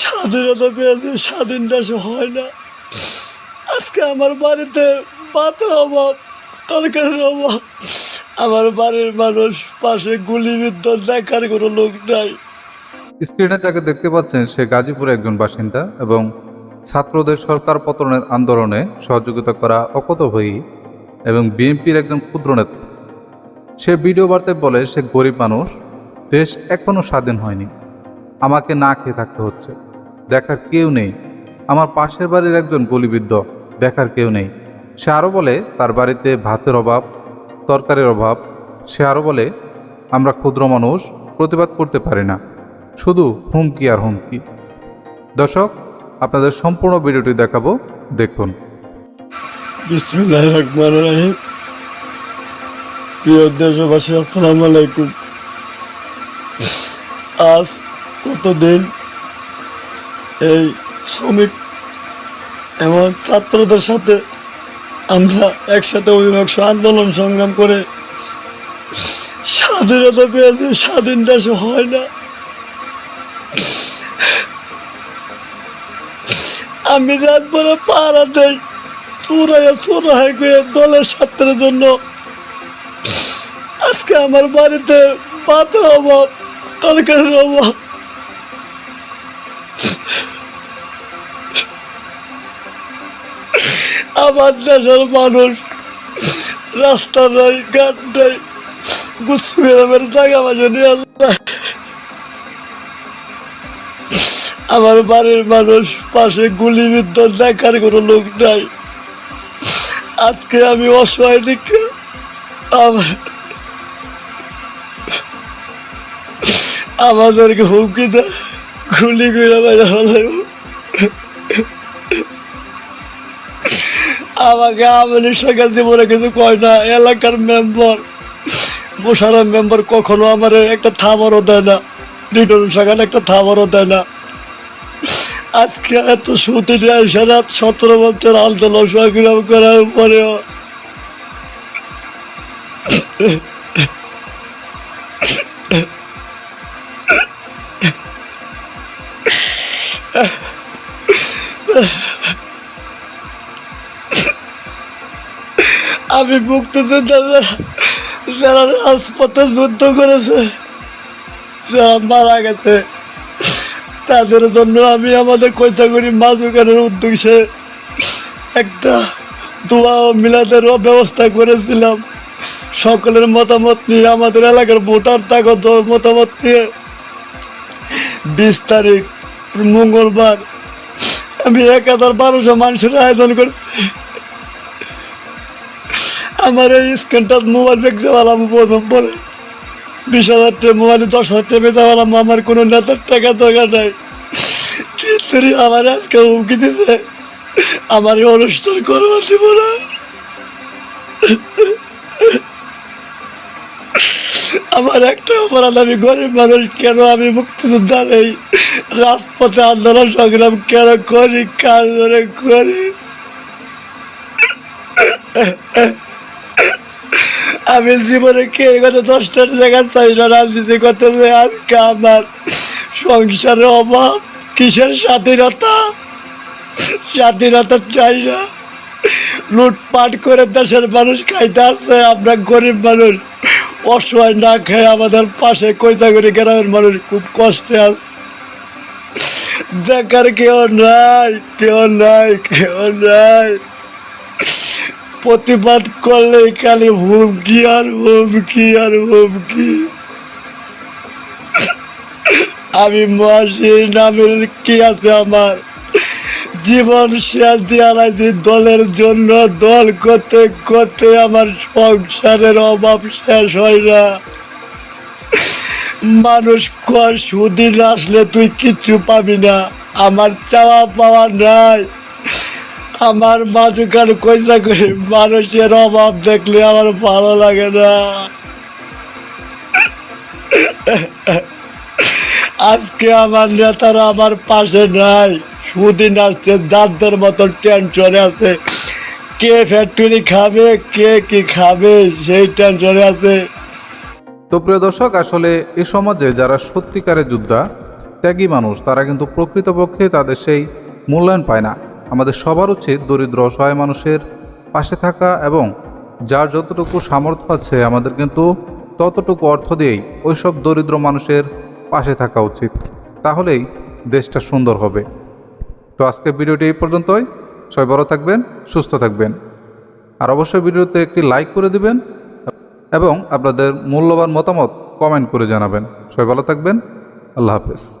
স্বাধীনতা পেয়েছে, স্বাধীন দেশে হয় না। আজকে আমার বাড়িতে ভাতের অভাব, তরকারির অভাব। আমার বাড়ির মানুষ পাশে গুলিবিদ্ধ, দেখার কোনো লোক নাই। স্ক্রিনে যাকে দেখতে পাচ্ছেন সে গাজীপুরের একজন বাসিন্দা এবং ছাত্রদের সরকার পতনের আন্দোলনে সহযোগিতা করা অকতভয়ী এবং বিএনপির একজন ক্ষুদ্র নেতা। সে ভিডিও বার্তায় বলে, সে গরিব মানুষ, দেশ এখনও স্বাধীন হয়নি। আমাকে না খেয়ে থাকতে হচ্ছে। দেখার কেউ নেই। আমার পাশের বাড়ির একজন গলিবিদ্ধ দেখার কেউ নেই। সে আরও বলে, তার বাড়িতে ভাতের অভাব, তরকারির অভাব। সে আরও বলে, আমরা ক্ষুদ্র মানুষ, প্রতিবাদ করতে পারি না। শুধু হুমকি আর হুমকি। দর্শক, আপনাদের সম্পূর্ণ ভিডিওটি দেখাবো, দেখুন। প্রিয় দেশবাসী, আসসালামু আলাইকুম। আজ কতদিন এই শ্রমিক এবং ছাত্রদের সাথে আমরা একসাথে অভিভাবক আন্দোলন সংগ্রাম করে স্বাধীনতা পেয়েছি, স্বাধীন দেশে হয় না। আমি রাত ভরে পাহারা দেই, চুরাইয়া চুরাই করে দলের ছাত্রের জন্য। আজকে আমার বাড়িতে ভাতের অভাব তরকারির অভাব। আমার দেশের মানুষ রাস্তা নাই, ঘাট নাই, গুচ্ছু জায়গা মাঝে নিয়ে আমার বাড়ির মানুষ পাশে গুলিবিদ্ধ দেখার কোনো লোক নাই। আজকে আমি অসহায় দেখে আমার আমাদেরকে হুমকি দেয়, গুলি করে বাইরে ফেলাইব আমাকে আমলি সরকার জীবনে কিছু কয় না, এলাকার মেম্বার মোশারফ মেম্বার কখনো আমার একটা থামারও দেয় না, লিটন সাগান একটা থামারও দেয় না। আজকে এত সুতির এসে রাত সতেরো বছর আন্দোলন সংগ্রাম করার পরেও আমি মুক্তিযোদ্ধা যারা রাজপথে যুদ্ধ করেছে, যারা মারা গেছে, তাদের জন্য আমি আমাদের কৈশাগুড়ি মাজুকানের উদ্যোগে একটা দোয়া ও ব্যবস্থা করেছিলাম। সকলের মতামত নিয়ে, আমাদের এলাকার ভোটার তাগত মতামত নিয়ে। বিশ তারিখ মঙ্গলবার আমি এক হাজার বারোশো মানুষের আয়োজন করছি। আমার এই স্ক্যানটা মোবাইল বেঁচে পেলাম প্রথম বলে। বিশ হাজার টাকা মোবাইলে দশ হাজার টাকা বেঁচে পেলাম আমার কোনো নেতার টাকা দরকার নাই। কিন্তু আমার আজকে হুমকি দিছে। আমার এই অনুষ্ঠান করব দিব না আমার একটা অপরাধ, আমি গরিব মানুষ, কেন আমি মুক্তিযোদ্ধা নেই? রাজপথে আন্দোলন, সংগ্রাম কেন করি? কাজ ধরে করি? আমি জীবনে কে গত দশটার জায়গা চাই না, রাজনীতি করতে আজকে আমার সংসারের অভাব, কিসের স্বাধীনতা? স্বাধীনতা চাই না। লুটপাট করে দেশের মানুষ খাইতে আছে আমরা গরিব মানুষ। অসহায় না খেয়ে আমাদের পাশে কৈতাগুড়ি গ্রামের মানুষ খুব কষ্টে আছে। দেখার কেউ নাই কেউ নাই কেউ নাই। প্রতিবাদ করলে খালি হুমকি আর হুমকি আর হুমকি। আমি মহাশির নামের কি আছে আমার? জীবন শেষ দিয়ে দলের জন্য, দল করতে করতে আমার সংসারের অভাব শেষ হয় না। মানুষ কর সুদিন আসলে তুই কিচ্ছু পাবি না। আমার চাওয়া পাওয়া নাই। আমার মাঝখান কইসা করে মানুষের অভাব দেখলে আমার ভালো লাগে না। আজকে আমার নেতারা আমার পাশে নাই। সুদিন আসছে যাদের মতো টেনশনে আছে। কে ফ্যাক্টরি খাবে, কে কি খাবে, সেই টেনশনে আছে। তো প্রিয় দর্শক, আসলে এ সমাজে যারা সত্যিকারের যোদ্ধা, ত্যাগী মানুষ, তারা কিন্তু প্রকৃতপক্ষে তাদের সেই মূল্যায়ন পায় না। আমাদের সবার উচিত দরিদ্র অসহায় মানুষের পাশে থাকা এবং যার যতটুকু সামর্থ্য আছে আমাদের কিন্তু ততটুকু অর্থ দিয়েই ওইসব দরিদ্র মানুষের পাশে থাকা উচিত। তাহলেই দেশটা সুন্দর হবে। তো আজকের ভিডিওটি এই পর্যন্তই। সবাই ভালো থাকবেন, সুস্থ থাকবেন। আর অবশ্যই ভিডিওতে একটি লাইক করে দিবেন এবং আপনাদের মূল্যবান মতামত কমেন্ট করে জানাবেন। সবাই ভালো থাকবেন। আল্লাহ হাফেজ।